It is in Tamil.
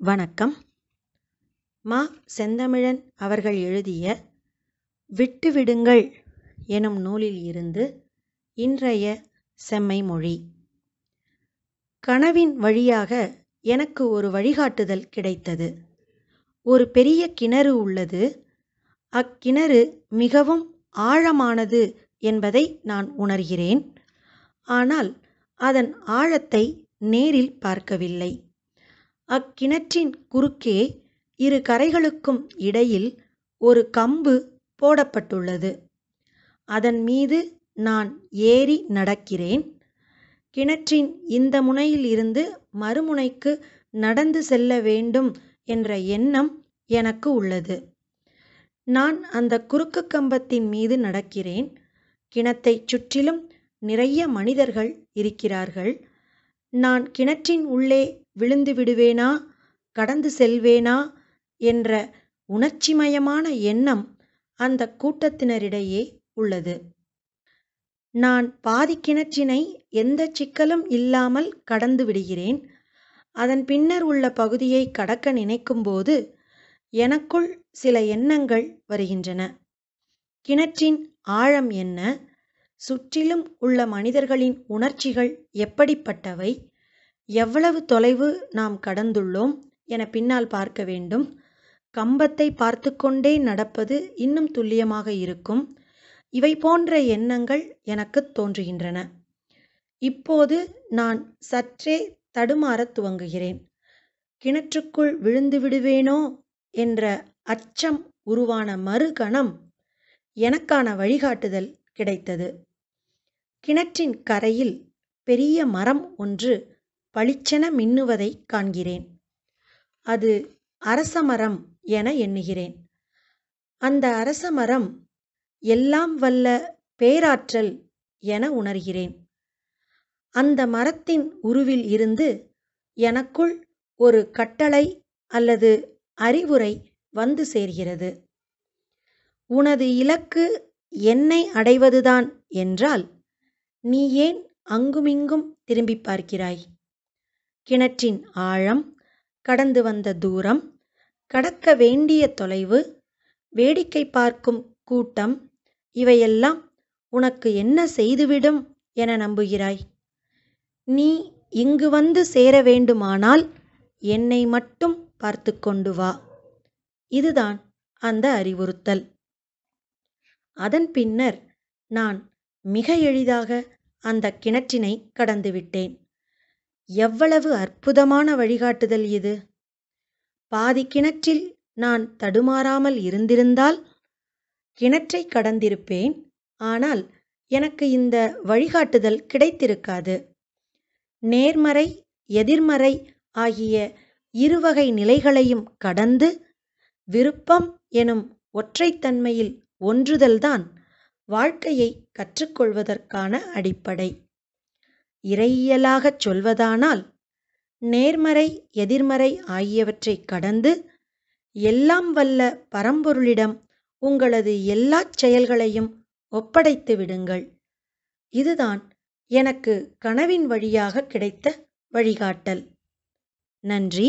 வணக்கம். மா செந்தமிழன் அவர்கள் எழுதிய விட்டுவிடுங்கள் எனும் நூலில் இருந்து இன்றைய செம்மை மொழி. கனவின் வழியாக எனக்கு ஒரு வழிகாட்டுதல் கிடைத்தது. ஒரு பெரிய கிணறு உள்ளது. அக்கிணறு மிகவும் ஆழமானது என்பதை நான் உணர்கிறேன். ஆனால் அதன் ஆழத்தை நேரில் பார்க்கவில்லை. அக்கிணற்றின் குறுக்கே இரு கரைகளுக்கும் இடையில் ஒரு கம்பு போடப்பட்டுள்ளது. அதன் மீது நான் ஏறி நடக்கிறேன். கிணற்றின் இந்த முனையில் இருந்து மறுமுனைக்கு நடந்து செல்ல வேண்டும் என்ற எண்ணம் எனக்கு உள்ளது. நான் அந்த குறுக்கு கம்பத்தின் மீது நடக்கிறேன். கிணத்தைச் சுற்றிலும் நிறைய மனிதர்கள் இருக்கிறார்கள். நான் கிணற்றின் உள்ளே விழுந்து விடுவேனா? கடந்து செல்வேனா? என்ற உணர்ச்சிமயமான எண்ணம் அந்த கூட்டத்தினரிடையே உள்ளது. நான் பாதி கிணற்றினை எந்த சிக்கலும் இல்லாமல் கடந்து விடுகிறேன். அதன் பின்னர் உள்ள பகுதியை கடக்க நினைக்கும்போது எனக்குள் சில எண்ணங்கள் வருகின்றன. கிணற்றின் ஆழம் என்ன? சுற்றிலும் உள்ள மனிதர்களின் உணர்ச்சிகள் எப்படிப்பட்டவை? எவ்வளவு தொலைவு நாம் கடந்துள்ளோம் என பின்னால் பார்க்க வேண்டும். கம்பத்தை பார்த்து கொண்டே நடப்பது இன்னும் துல்லியமாக இருக்கும். இவை போன்ற எண்ணங்கள் எனக்கு தோன்றுகின்றன. இப்போது நான் சற்றே தடுமாறத் துவங்குகிறேன். கிணற்றுக்குள் விழுந்து விடுவேனோ என்ற அச்சம் உருவான மறுகணம் எனக்கான வழிகாட்டுதல் கிடைத்தது. கிணற்றின் கரையில் பெரிய மரம் ஒன்று பளிச்சென மின்னுவதை காண்கிறேன். அது அரச மரம் என எண்ணுகிறேன். அந்த அரச மரம் எல்லாம் வல்ல பேராற்றல் என உணர்கிறேன். அந்த மரத்தின் உருவில் இருந்து எனக்குள் ஒரு கட்டளை அல்லது அறிவுரை வந்து சேர்கிறது. உனது இலக்கு என்னை அடைவதுதான் என்றால் நீ ஏன் அங்குமிங்கும் திரும்பி பார்க்கிறாய்? கிணற்றின் ஆழம் கடந்து வந்த தூரம் கடக்க வேண்டிய தொலைவு வேடிக்கை பார்க்கும் கூட்டம் இவையெல்லாம் உனக்கு என்ன செய்துவிடும் என நம்புகிறாய். நீ இங்கு வந்து சேர வேண்டுமானால் என்னை மட்டும் பார்த்து கொண்டு வா. இதுதான் அந்த அறிவுறுத்தல். அதன் பின்னர் நான் மிக எளிதாக அந்த கிணற்றினை கடந்துவிட்டேன் எவ்வளவு அற்புதமான வழிகாட்டுதல் இது? பாதி கிணற்றில் நான் தடுமாறாமல் இருந்திருந்தால் கிணற்றை கடந்திருப்பேன் ஆனால் எனக்கு இந்த வழிகாட்டுதல் கிடைத்திருக்காது. நேர்மறை எதிர்மறை ஆகிய இருவகை நிலைகளையும் கடந்து விருப்பம் எனும் ஒற்றைத்தன்மையில் ஒன்றுதல்தான் வாழ்க்கையை கற்றுக்கொள்வதற்கான அடிப்படை. இறையியலாகச் சொல்வதானால் நேர்மறை எதிர்மறை ஆகியவற்றை கடந்து எல்லாம் வல்ல பரம்பொருளிடம் உங்களது எல்லாச் செயல்களையும் ஒப்படைத்து விடுங்கள். இதுதான் எனக்கு கனவின் வழியாக கிடைத்த வழிகாட்டல். நன்றி.